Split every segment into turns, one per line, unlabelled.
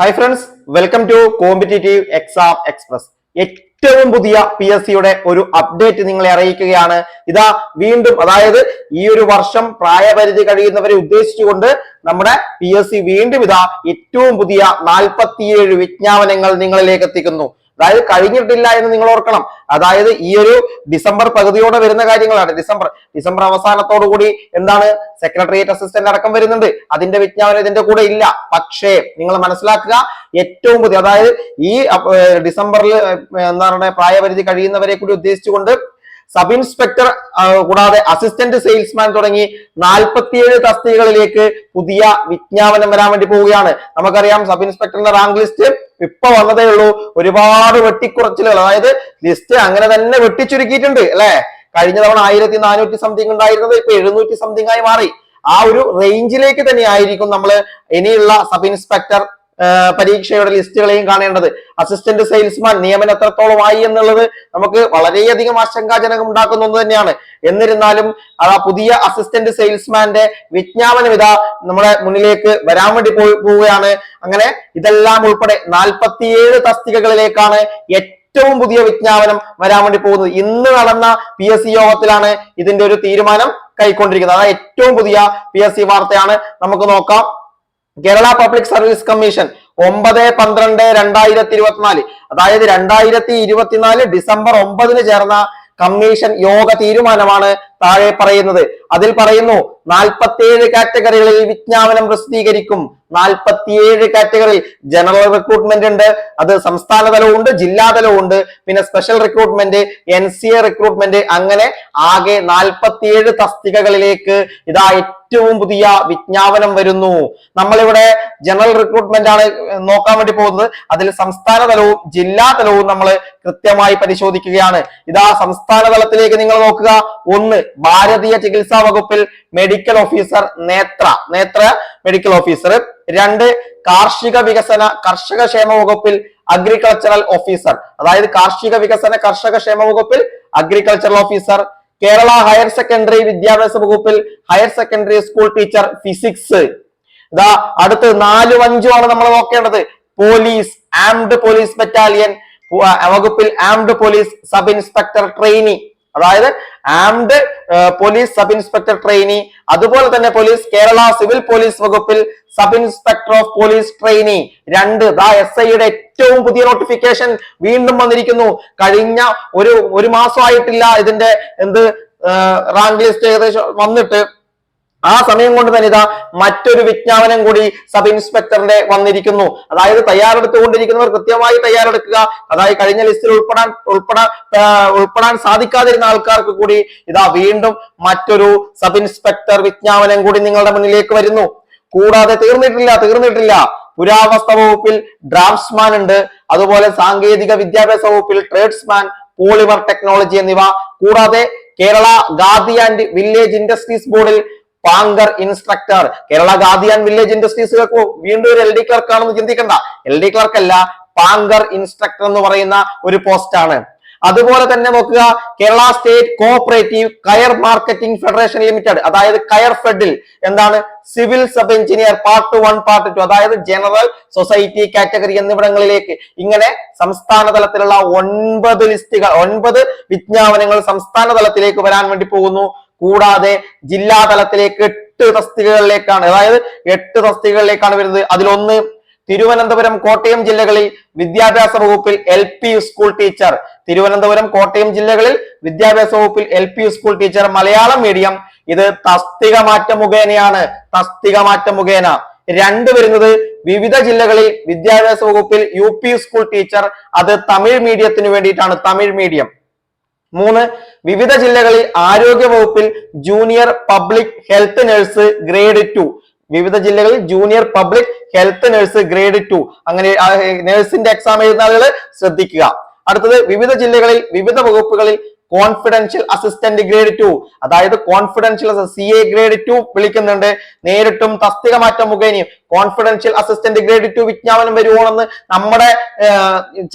Hi friends welcome to competitive exam express ഏറ്റവും പുതിയ P S സിയുടെ ഒരു അപ്ഡേറ്റ് നിങ്ങളെ അറിയിക്കുകയാണ്. ഇതാ വീണ്ടും അതായത് ഈ ഒരു വർഷം പ്രായപരിധി കഴിയുന്നവരെ ഉദ്ദേശിച്ചുകൊണ്ട് നമ്മുടെ പി എസ് സി വീണ്ടും ഇതാ ഏറ്റവും പുതിയ നാൽപ്പത്തിയേഴ് വിജ്ഞാപനങ്ങൾ നിങ്ങളിലേക്ക് എത്തിക്കുന്നു. അതായത് കഴിഞ്ഞിട്ടില്ല എന്ന് നിങ്ങൾ ഓർക്കണം. അതായത് ഈ ഒരു ഡിസംബർ പകുതിയോടെ വരുന്ന കാര്യങ്ങളാണ്. ഡിസംബർ ഡിസംബർ അവസാനത്തോടു കൂടി എന്താണ്? സെക്രട്ടേറിയറ്റ് അസിസ്റ്റന്റ് അടക്കം വരുന്നുണ്ട്. അതിന്റെ വിജ്ഞാപനം ഇതിന്റെ കൂടെ ഇല്ല. പക്ഷേ നിങ്ങൾ മനസ്സിലാക്കുക ഏറ്റവും പുതിയ അതായത് ഈ ഡിസംബറിൽ ഏർ, എന്താ പറയുക പ്രായപരിധി കഴിയുന്നവരെ കൂടി ഉദ്ദേശിച്ചുകൊണ്ട് സബ് ഇൻസ്പെക്ടർ കൂടാതെ അസിസ്റ്റന്റ് സെയിൽസ്മാൻ തുടങ്ങി നാൽപ്പത്തിയേഴ് തസ്തികകളിലേക്ക് പുതിയ വിജ്ഞാപനം വരാൻ വേണ്ടി പോവുകയാണ്. നമുക്കറിയാം സബ് ഇൻസ്പെക്ടറിന്റെ റാങ്ക് ലിസ്റ്റ് ഇപ്പൊ വന്നതേ ഉള്ളൂ. ഒരുപാട് വെട്ടിക്കുറച്ചിലുകൾ. അതായത് ലിസ്റ്റ് അങ്ങനെ തന്നെ വെട്ടിച്ചുരുക്കിയിട്ടുണ്ട് അല്ലെ? കഴിഞ്ഞ തവണ ആയിരത്തി നാനൂറ്റി സംതിങ് ഉണ്ടായിരുന്നത് ഇപ്പൊ എഴുന്നൂറ്റി സംതിങ് ആയി മാറി. ആ ഒരു റേഞ്ചിലേക്ക് തന്നെ ആയിരിക്കും നമ്മൾ ഇനിയുള്ള സബ് ഇൻസ്പെക്ടർ പരീക്ഷയുടെ ലിസ്റ്റുകളെയും കാണേണ്ടത്. അസിസ്റ്റന്റ് സെയിൽസ്മാൻ നിയമനം എത്രത്തോളമായി എന്നുള്ളത് നമുക്ക് വളരെയധികം ആശങ്കാജനകം ഉണ്ടാക്കുന്ന ഒന്ന് തന്നെയാണ്. എന്നിരുന്നാലും ആ പുതിയ അസിസ്റ്റന്റ് സെയിൽസ്മാന്റെ വിജ്ഞാപനം ഇതാ നമ്മുടെ മുന്നിലേക്ക് വരാൻ വേണ്ടി പോവുകയാണ്. അങ്ങനെ ഇതെല്ലാം ഉൾപ്പെടെ നാൽപ്പത്തിയേഴ് തസ്തികകളിലേക്കാണ് ഏറ്റവും പുതിയ വിജ്ഞാപനം വരാൻ വേണ്ടി പോകുന്നത്. ഇന്ന് നടന്ന പി എസ് സി യോഗത്തിലാണ് ഇതിന്റെ ഒരു തീരുമാനം കൈക്കൊണ്ടിരിക്കുന്നത്. അതായത് ഏറ്റവും പുതിയ പി എസ് സി വാർത്തയാണ്. നമുക്ക് നോക്കാം. കേരള പബ്ലിക് സർവീസ് കമ്മീഷൻ ഒമ്പത് പന്ത്രണ്ട് രണ്ടായിരത്തി ഇരുപത്തിനാല് അതായത് രണ്ടായിരത്തി ഇരുപത്തിനാല് ഡിസംബർ ഒമ്പതിന് ചേർന്ന കമ്മീഷൻ യോഗ തീരുമാനമാണ് താഴെ പറയുന്നത്. അതിൽ പറയുന്നു നാൽപ്പത്തിയേഴ് കാറ്റഗറികളിൽ വിജ്ഞാപനം പ്രസിദ്ധീകരിക്കും. നാൽപ്പത്തിയേഴ് കാറ്റഗറിയിൽ ജനറൽ റിക്രൂട്ട്മെന്റ് ഉണ്ട് അത് സംസ്ഥാന തലവും ഉണ്ട് ജില്ലാ തലവും ഉണ്ട് പിന്നെ special recruitment N C A recruitment അങ്ങനെ ആകെ നാൽപ്പത്തിയേഴ് തസ്തികകളിലേക്ക് ഇതാ ഏറ്റവും പുതിയ വിജ്ഞാപനം വരുന്നു. നമ്മളിവിടെ ജനറൽ റിക്രൂട്ട്മെന്റ് ആണ് നോക്കാൻ വേണ്ടി പോകുന്നത്. അതിൽ സംസ്ഥാന തലവും ജില്ലാ തലവും നമ്മൾ കൃത്യമായി പരിശോധിക്കുകയാണ്. ഇതാ സംസ്ഥാന തലത്തിലേക്ക് നിങ്ങൾ നോക്കുക. ഒന്ന് ഭാരതീയ ചികിത്സാ വകുപ്പിൽ മെഡിക്കൽ ഓഫീസർ നേത്ര. നേത്ര മെഡിക്കൽ ഓഫീസർ രണ്ട് കാർഷിക വികസന കർഷക ക്ഷേമ വകുപ്പിൽ അഗ്രികൾച്ചറൽ ഓഫീസർ അതായത് കാർഷിക വികസന കർഷക ക്ഷേമ വകുപ്പിൽ agricultural officer Kerala higher secondary വിദ്യാഭ്യാസ വകുപ്പിൽ higher secondary school teacher physics ഇതാ അടുത്ത് നാലും അഞ്ചും ആണ് നമ്മൾ നോക്കേണ്ടത്. പോലീസ് ആംഡ് പോലീസ് ബറ്റാലിയൻ വകുപ്പിൽ armed police sub inspector trainee അതായത് armed police sub inspector trainee. അതുപോലെ തന്നെ പോലീസ് കേരള സിവിൽ പോലീസ് വകുപ്പിൽ sub inspector of police trainee. രണ്ട് ദാ എസ് ഐയുടെ ഏറ്റവും പുതിയ നോട്ടിഫിക്കേഷൻ വീണ്ടും വന്നിരിക്കുന്നു. കഴിഞ്ഞ ഒരു ഒരു മാസമായിട്ടില്ല ഇതിന്റെ എന്ത് റാങ്ക് ലിസ്റ്റ് ഏകദേശം വന്നിട്ട്. ആ സമയം കൊണ്ട് തന്നെ ഇതാ മറ്റൊരു വിജ്ഞാപനം കൂടി സബ് ഇൻസ്പെക്ടറിന്റെ വന്നിരിക്കുന്നു. അതായത് തയ്യാറെടുത്തുകൊണ്ടിരിക്കുന്നവർ കൃത്യമായി തയ്യാറെടുക്കുക. അതായത് കഴിഞ്ഞ ലിസ്റ്റിൽ ഉൾപ്പെടാൻ ഉൾപ്പെടാൻ ഉൾപ്പെടാൻ സാധിക്കാതിരുന്ന ആൾക്കാർക്ക് കൂടി ഇതാ വീണ്ടും മറ്റൊരു സബ് ഇൻസ്പെക്ടർ വിജ്ഞാപനം കൂടി നിങ്ങളുടെ മുന്നിലേക്ക് വരുന്നു. കൂടാതെ തീർന്നിട്ടില്ല തീർന്നിട്ടില്ല. പുരാവസ്തു വകുപ്പിൽ ഡ്രാഫ്റ്റ്സ്മാൻ ഉണ്ട്. അതുപോലെ സാങ്കേതിക വിദ്യാഭ്യാസ വകുപ്പിൽ ട്രേഡ്സ്മാൻ പോളിമർ ടെക്നോളജി എന്നിവ. കൂടാതെ Kerala Khadi and village industries ബോർഡിൽ പാങ്കർ ഇൻസ്ട്രക്ടർ. കേരള ഗാദിയാൻ വില്ലേജ് ഇൻഡസ്ട്രീസുകൾക്ക് വീണ്ടും ഒരു എൽ ഡി ക്ലർക്ക് ആണെന്ന് ചിന്തിക്കണ്ട. എൽ ഡി ക്ലർക്ക് അല്ല പാങ്കർ ഇൻസ്ട്രക്ടർ എന്ന് പറയുന്ന ഒരു പോസ്റ്റ് ആണ്. അതുപോലെ തന്നെ നോക്കുക Kerala state cooperative coir marketing federation limited അതായത് കയർ ഫെഡിൽ എന്താണ്? Civil sub engineer part one part two അതായത് ജനറൽ സൊസൈറ്റി കാറ്റഗറി എന്നിവിടങ്ങളിലേക്ക്. ഇങ്ങനെ സംസ്ഥാന തലത്തിലുള്ള ഒൻപത് ലിസ്റ്റുകൾ ഒൻപത് വിജ്ഞാപനങ്ങൾ സംസ്ഥാന തലത്തിലേക്ക് വരാൻ വേണ്ടി പോകുന്നു. കൂടാതെ ജില്ലാ തലത്തിലേക്ക് എട്ട് തസ്തികകളിലേക്കാണ് അതായത് എട്ട് തസ്തികകളിലേക്കാണ് വരുന്നത്. അതിലൊന്ന് തിരുവനന്തപുരം കോട്ടയം ജില്ലകളിൽ വിദ്യാഭ്യാസ വകുപ്പിൽ L P school teacher. Thiruvananthapuram Kottayam ജില്ലകളിൽ വിദ്യാഭ്യാസ വകുപ്പിൽ L P school teacher. Malayalam medium ഇത് തസ്തിക മാറ്റം മുഖേനയാണ്. തസ്തിക മാറ്റം മുഖേന. രണ്ട് വരുന്നത് വിവിധ ജില്ലകളിൽ വിദ്യാഭ്യാസ വകുപ്പിൽ യു സ്കൂൾ ടീച്ചർ. അത് തമിഴ് മീഡിയത്തിന് വേണ്ടിയിട്ടാണ് തമിഴ് മീഡിയം. മൂന്ന് വിവിധ ജില്ലകളിൽ ആരോഗ്യ വകുപ്പിൽ junior public health nurse grade two വിവിധ ജില്ലകളിൽ junior public health nurse grade two അങ്ങനെ നഴ്സിന്റെ എക്സാം എഴുതുന്ന ആളുകൾ ശ്രദ്ധിക്കുക. അടുത്തത് വിവിധ ജില്ലകളിൽ വിവിധ വകുപ്പുകളിൽ കോൺഫിഡൻഷ്യൽ അസിസ്റ്റന്റ് ഗ്രേഡ് ടു അതായത് confidential C A grade two വിളിക്കുന്നുണ്ട്. നേരിട്ടും തസ്തിക മാറ്റം മുഖേനയും കോൺഫിഡൻഷ്യൽ അസിസ്റ്റന്റ് ഗ്രേഡ് ടു വിജ്ഞാപനം വരുവോണെന്ന് നമ്മുടെ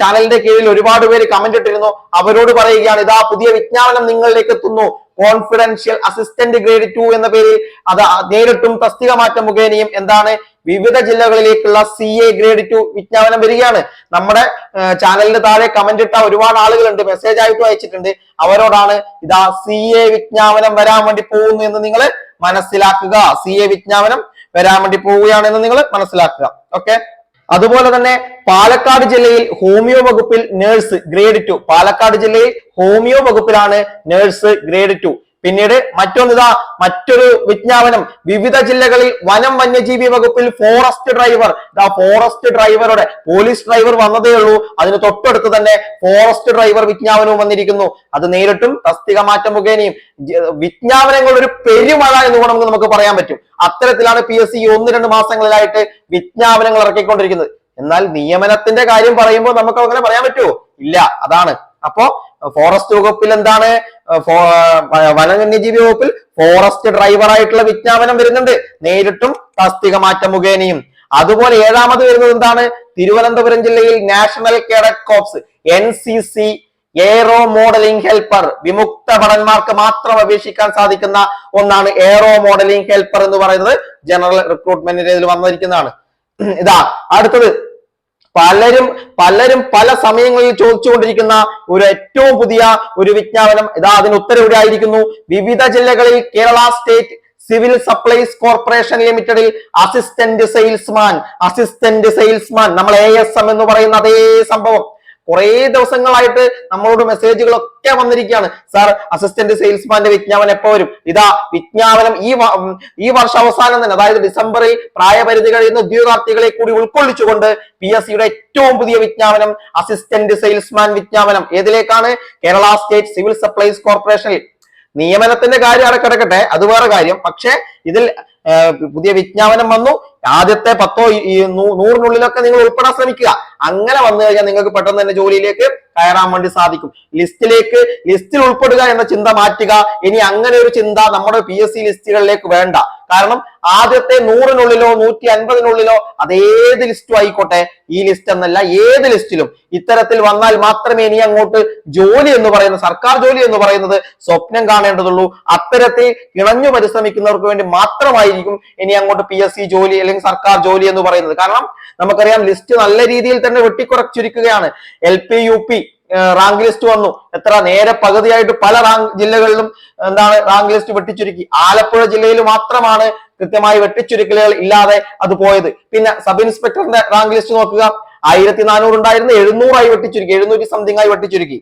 ചാനലിന്റെ കീഴിൽ ഒരുപാട് പേര് കമന്റ് ഇട്ടിരുന്നു. അവരോട് പറയുകയാണ് ഇതാ പുതിയ വിജ്ഞാപനം നിങ്ങളിലേക്ക് എത്തുന്നു. കോൺഫിഡൻഷ്യൽ അസിസ്റ്റന്റ് ഗ്രേഡ് ടു എന്ന പേരിൽ അത് നേരിട്ടും തസ്തിക മാറ്റം മുഖേനയും എന്താണ് വിവിധ ജില്ലകളിലേക്കുള്ള സി എ ഗ്രേഡ് ടു വിജ്ഞാപനം വരികയാണ്. നമ്മുടെ ചാനലിന് താഴെ കമന്റ് ഇട്ട ഒരുപാട് ആളുകളുണ്ട് മെസ്സേജ് ആയിട്ട് അയച്ചിട്ടുണ്ട്. അവരോടാണ് ഇതാ സി എ വിജ്ഞാപനം വരാൻ വേണ്ടി പോകുന്നു എന്ന് നിങ്ങൾ മനസ്സിലാക്കുക. സി എ വിജ്ഞാപനം വരാൻ വേണ്ടി പോവുകയാണ് എന്ന് നിങ്ങൾ മനസ്സിലാക്കുക. ഓക്കെ അതുപോലെ തന്നെ പാലക്കാട് ജില്ലയിൽ ഹോമിയോ വകുപ്പിൽ നേഴ്സ് ഗ്രേഡ് ടു പാലക്കാട് ജില്ലയിൽ ഹോമിയോ വകുപ്പിലാണ് നേഴ്സ് ഗ്രേഡ് ടു പിന്നീട് മറ്റൊന്നിതാ മറ്റൊരു വിജ്ഞാപനം. വിവിധ ജില്ലകളിൽ വനം വന്യജീവി വകുപ്പിൽ ഫോറസ്റ്റ് ഡ്രൈവർ ഇതാ ഫോറസ്റ്റ് ഡ്രൈവറുടെ പോലീസ് ഡ്രൈവർ വന്നതേ ഉള്ളൂ. അതിന് തൊട്ടടുത്ത് തന്നെ ഫോറസ്റ്റ് ഡ്രൈവർ വിജ്ഞാപനവും വന്നിരിക്കുന്നു. അത് നേരിട്ടും തസ്തിക മാറ്റം മുഖേനയും വിജ്ഞാപനങ്ങളുടെ ഒരു പെരുമഴ എന്ന് വേണമെങ്കിൽ നമുക്ക് പറയാൻ പറ്റും. അത്തരത്തിലാണ് പി എസ് സി ഒന്ന് രണ്ട് മാസങ്ങളിലായിട്ട് വിജ്ഞാപനങ്ങൾ ഇറക്കിക്കൊണ്ടിരിക്കുന്നത്. എന്നാൽ നിയമനത്തിന്റെ കാര്യം പറയുമ്പോൾ നമുക്ക് അങ്ങനെ പറയാൻ പറ്റുമോ? ഇല്ല. അതാണ്. അപ്പോ ഫോറസ്റ്റ് വകുപ്പിൽ എന്താണ്? വനവന്യജീവി വകുപ്പിൽ ഫോറസ്റ്റ് ഡ്രൈവർ ആയിട്ടുള്ള വിജ്ഞാപനം വരുന്നുണ്ട്. നേരിട്ടും തസ്തിക മാറ്റം മുഖേനയും. അതുപോലെ ഏഴാമത് വരുന്നത് എന്താണ്? തിരുവനന്തപുരം ജില്ലയിൽ national cadet corps N C C aero modelling helper വിമുക്ത ഭടന്മാർക്ക് മാത്രം അപേക്ഷിക്കാൻ സാധിക്കുന്ന ഒന്നാണ് എയറോ മോഡലിംഗ് ഹെൽപ്പർ എന്ന് പറയുന്നത്. ജനറൽ റിക്രൂട്ട്മെന്റിന്റെ ഇതിൽ വന്നിരിക്കുന്നതാണ്. ഇതാ അടുത്തത്. പലരും പലരും പല സമയങ്ങളിൽ ചോദിച്ചുകൊണ്ടിരിക്കുന്ന ഒരു ഏറ്റവും പുതിയ ഒരു വിജ്ഞാപനം ഇതാ അതിന് ഉത്തരവിടെ ആയിരിക്കുന്നു. വിവിധ ജില്ലകളിൽ Kerala state civil supplies corporation ലിമിറ്റഡിൽ അസിസ്റ്റന്റ് സെയിൽസ്മാൻ അസിസ്റ്റന്റ് സെയിൽസ്മാൻ നമ്മൾ എ എസ് എം എന്ന് പറയുന്ന അതേ സംഭവം. കുറെ ദിവസങ്ങളായിട്ട് നമ്മളോട് മെസ്സേജുകളൊക്കെ വന്നിരിക്കുകയാണ്. സാർ അസിസ്റ്റന്റ് സെയിൽസ്മാന്റെ വിജ്ഞാപനം എപ്പോ വരും? ഇതാ വിജ്ഞാപനം ഈ ഈ വർഷം അവസാനം തന്നെ അതായത് ഡിസംബറിൽ പ്രായപരിധി കഴിയുന്ന ഉദ്യോഗാർത്ഥികളെ കൂടി ഉൾക്കൊള്ളിച്ചുകൊണ്ട് പി എസ് സിയുടെ ഏറ്റവും പുതിയ വിജ്ഞാപനം അസിസ്റ്റന്റ് സെയിൽസ്മാൻ വിജ്ഞാപനം. ഏതിലേക്കാണ്? കേരള സ്റ്റേറ്റ് സിവിൽ സപ്ലൈസ് കോർപ്പറേഷനിൽ. നിയമനത്തിന്റെ കാര്യം അവിടെ കിടക്കട്ടെ അത് വേറെ കാര്യം. പക്ഷേ ഇതിൽ പുതിയ വിജ്ഞാപനം വന്നു. ആദ്യത്തെ പത്തോ നൂറിനുള്ളിലൊക്കെ നിങ്ങൾ ഉൾപ്പെടാൻ ശ്രമിക്കുക. അങ്ങനെ വന്നു കഴിഞ്ഞാൽ നിങ്ങൾക്ക് പെട്ടെന്ന് തന്നെ ജോലിയിലേക്ക് കയറാൻ വേണ്ടി സാധിക്കും. ലിസ്റ്റിലേക്ക് ലിസ്റ്റിൽ ഉൾപ്പെടുക എന്ന ചിന്ത മാറ്റുക. ഇനി അങ്ങനെ ഒരു ചിന്ത നമ്മുടെ പി ലിസ്റ്റുകളിലേക്ക് വേണ്ട. കാരണം ആദ്യത്തെ നൂറിനുള്ളിലോ നൂറ്റി അൻപതിനുള്ളിലോ അതേത് ലിസ്റ്റും ആയിക്കോട്ടെ. ഈ ലിസ്റ്റ് എന്നല്ല ഏത് ലിസ്റ്റിലും ഇത്തരത്തിൽ വന്നാൽ മാത്രമേ ഇനി അങ്ങോട്ട് ജോലി എന്ന് പറയുന്ന സർക്കാർ ജോലി എന്ന് പറയുന്നത് സ്വപ്നം കാണേണ്ടതുള്ളൂ. അത്തരത്തിൽ ഇണഞ്ഞു പരിശ്രമിക്കുന്നവർക്ക് വേണ്ടി മാത്രമായിരിക്കും ഇനി അങ്ങോട്ട് പി എസ് സി ജോലി അല്ലെങ്കിൽ സർക്കാർ ജോലി എന്ന് പറയുന്നത്. കാരണം നമുക്കറിയാം ലിസ്റ്റ് നല്ല രീതിയിൽ തന്നെ വെട്ടിക്കുറച്ചിരിക്കുകയാണ്. L P U P rank list വന്നു. എത്ര? നേരെ പകുതിയായിട്ട് പല റാങ്ക് ജില്ലകളിലും എന്താണ് റാങ്ക് ലിസ്റ്റ് വെട്ടിച്ചുരുക്കി. ആലപ്പുഴ ജില്ലയിൽ മാത്രമാണ് കൃത്യമായി വെട്ടിച്ചുരുക്കലുകൾ ഇല്ലാതെ അത് പോയത്. പിന്നെ സബ് ഇൻസ്പെക്ടറിന്റെ റാങ്ക് ലിസ്റ്റ് നോക്കുക. ആയിരത്തി നാനൂറ് ഉണ്ടായിരുന്ന എഴുന്നൂറായി വെട്ടിച്ചുരുക്കി. എഴുന്നൂറ്റി സംതിങ് ആയി വെട്ടിച്ചുരുക്കി.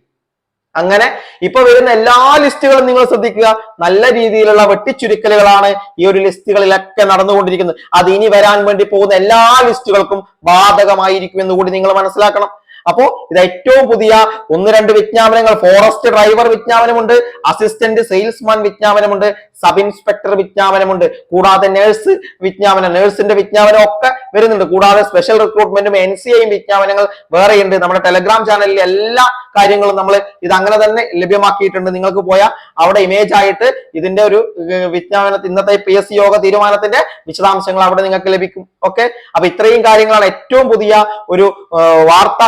അങ്ങനെ ഇപ്പൊ വരുന്ന എല്ലാ ലിസ്റ്റുകളും നിങ്ങൾ ശ്രദ്ധിക്കുക. നല്ല രീതിയിലുള്ള വെട്ടിച്ചുരുക്കലുകളാണ് ഈ ഒരു ലിസ്റ്റുകളിലൊക്കെ നടന്നുകൊണ്ടിരിക്കുന്നത്. അത് ഇനി വരാൻ വേണ്ടി പോകുന്ന എല്ലാ ലിസ്റ്റുകൾക്കും ബാധകമായിരിക്കും എന്ന് കൂടി നിങ്ങൾ മനസ്സിലാക്കണം. അപ്പോ ഇത് ഏറ്റവും പുതിയ ഒന്ന് രണ്ട് വിജ്ഞാപനങ്ങൾ ഫോറസ്റ്റ് ഡ്രൈവർ വിജ്ഞാപനമുണ്ട് അസിസ്റ്റന്റ് സെയിൽസ്മാൻ വിജ്ഞാപനമുണ്ട് സബ് ഇൻസ്പെക്ടർ വിജ്ഞാപനമുണ്ട് കൂടാതെ നേഴ്സ് വിജ്ഞാപനം നേഴ്സിന്റെ വിജ്ഞാപനം ഒക്കെ വരുന്നുണ്ട്. കൂടാതെ സ്പെഷ്യൽ റിക്രൂട്ട്മെന്റും എൻ സി ഐയും വിജ്ഞാപനങ്ങൾ വേറെയുണ്ട്. നമ്മുടെ ടെലഗ്രാം ചാനലിൽ എല്ലാ കാര്യങ്ങളും നമ്മൾ ഇത് അങ്ങനെ തന്നെ ലഭ്യമാക്കിയിട്ടുണ്ട്. നിങ്ങൾക്ക് പോയാൽ അവിടെ ഇമേജ് ആയിട്ട് ഇതിന്റെ ഒരു വിജ്ഞാപന ഇന്നത്തെ പി എസ് സി യോഗ തീരുമാനത്തിന്റെ വിശദാംശങ്ങൾ അവിടെ നിങ്ങൾക്ക് ലഭിക്കും. ഓക്കെ അപ്പൊ ഇത്രയും കാര്യങ്ങളാണ് ഏറ്റവും പുതിയ ഒരു വാർത്ത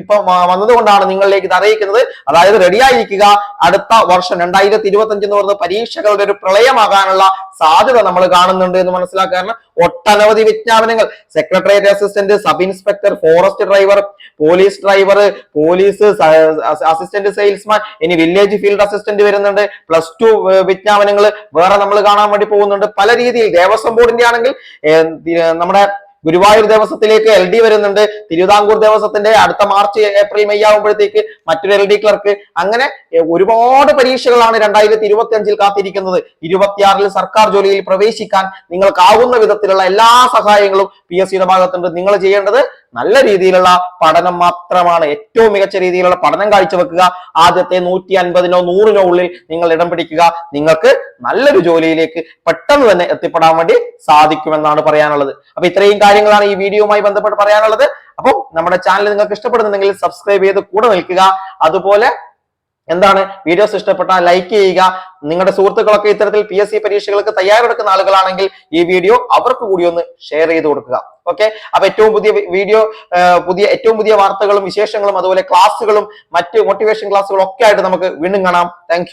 ഇപ്പൊ വന്നത് വന്നതുകൊണ്ടാണ് നിങ്ങളിലേക്ക് ഇത് അറിയിക്കുന്നത്. അതായത് റെഡിയായിരിക്കുക അടുത്ത വർഷം രണ്ടായിരത്തി ഇരുപത്തി എന്ന് പറയുന്ന പരീക്ഷകളുടെ ഒരു പ്രളയമാകാനുള്ള സാധ്യത നമ്മൾ കാണുന്നുണ്ട് എന്ന് മനസ്സിലാക്കുക കാരണം ഒട്ടനവധി വിജ്ഞാപനങ്ങൾ. Secretariat assistant sub inspector forest driver police driver police assistant salesman ഇനി വില്ലേജ് ഫീൽഡ് അസിസ്റ്റന്റ് വരുന്നുണ്ട്. പ്ലസ് ടു വിജ്ഞാപനങ്ങൾ. വേറെ നമ്മൾ കാണാൻ വേണ്ടി പോകുന്നുണ്ട്. പല രീതിയിൽ ദേവസ്വം ബോർഡിന്റെ ആണെങ്കിൽ നമ്മുടെ ഗുരുവായൂർ ദേവസ്വത്തിലേക്ക് എൽ ഡി വരുന്നുണ്ട്. തിരുവിതാംകൂർ ദേവസ്വത്തിന്റെ അടുത്ത മാർച്ച് ഏപ്രിൽ മെയ് ആകുമ്പോഴത്തേക്ക് മറ്റൊരു എൽ ഡി ക്ലർക്ക് അങ്ങനെ ഒരുപാട് പരീക്ഷകളാണ് രണ്ടായിരത്തി ഇരുപത്തി അഞ്ചിൽ കാത്തിരിക്കുന്നത്. ഇരുപത്തിയാറിൽ സർക്കാർ ജോലിയിൽ പ്രവേശിക്കാൻ നിങ്ങൾക്കാവുന്ന വിധത്തിലുള്ള എല്ലാ സഹായങ്ങളും പി എസ് സിയുടെ ഭാഗത്തുണ്ട്. നിങ്ങൾ ചെയ്യേണ്ടത് നല്ല രീതിയിലുള്ള പഠനം മാത്രമാണ് ഏറ്റവും മികച്ച രീതിയിലുള്ള പഠനം കാഴ്ചവെക്കുക. ആദ്യത്തെ നൂറ്റി അൻപതിനോ നൂറിനോ ഉള്ളിൽ നിങ്ങൾ ഇടം പിടിക്കുക. നിങ്ങൾക്ക് നല്ലൊരു ജോലിയിലേക്ക് പെട്ടെന്ന് തന്നെ എത്തിപ്പെടാൻ വേണ്ടി സാധിക്കുമെന്നാണ് പറയാനുള്ളത്. അപ്പൊ ഇത്രയും കാര്യങ്ങളാണ് ഈ വീഡിയോയുമായി ബന്ധപ്പെട്ട് പറയാനുള്ളത്. അപ്പം നമ്മുടെ ചാനൽ നിങ്ങൾക്ക് ഇഷ്ടപ്പെടുന്നുണ്ടെങ്കിൽ സബ്സ്ക്രൈബ് ചെയ്ത് കൂടെ നിൽക്കുക. അതുപോലെ എന്താണ്? വീഡിയോസ് ഇഷ്ടപ്പെട്ടാൽ ലൈക്ക് ചെയ്യുക. നിങ്ങളുടെ സുഹൃത്തുക്കളൊക്കെ ഇത്തരത്തിൽ പി എസ് സി പരീക്ഷകൾക്ക് തയ്യാറെടുക്കുന്ന ആളുകളാണെങ്കിൽ ഈ വീഡിയോ അവർക്ക് കൂടി ഒന്ന് ഷെയർ ചെയ്ത് കൊടുക്കുക. ഓക്കെ അപ്പൊ ഏറ്റവും പുതിയ വീഡിയോ പുതിയ ഏറ്റവും പുതിയ വാർത്തകളും വിശേഷങ്ങളും അതുപോലെ ക്ലാസ്സുകളും മറ്റ് മോട്ടിവേഷൻ ക്ലാസ്സുകളും ഒക്കെ ആയിട്ട് നമുക്ക് വീണ്ടും കാണാം. താങ്ക്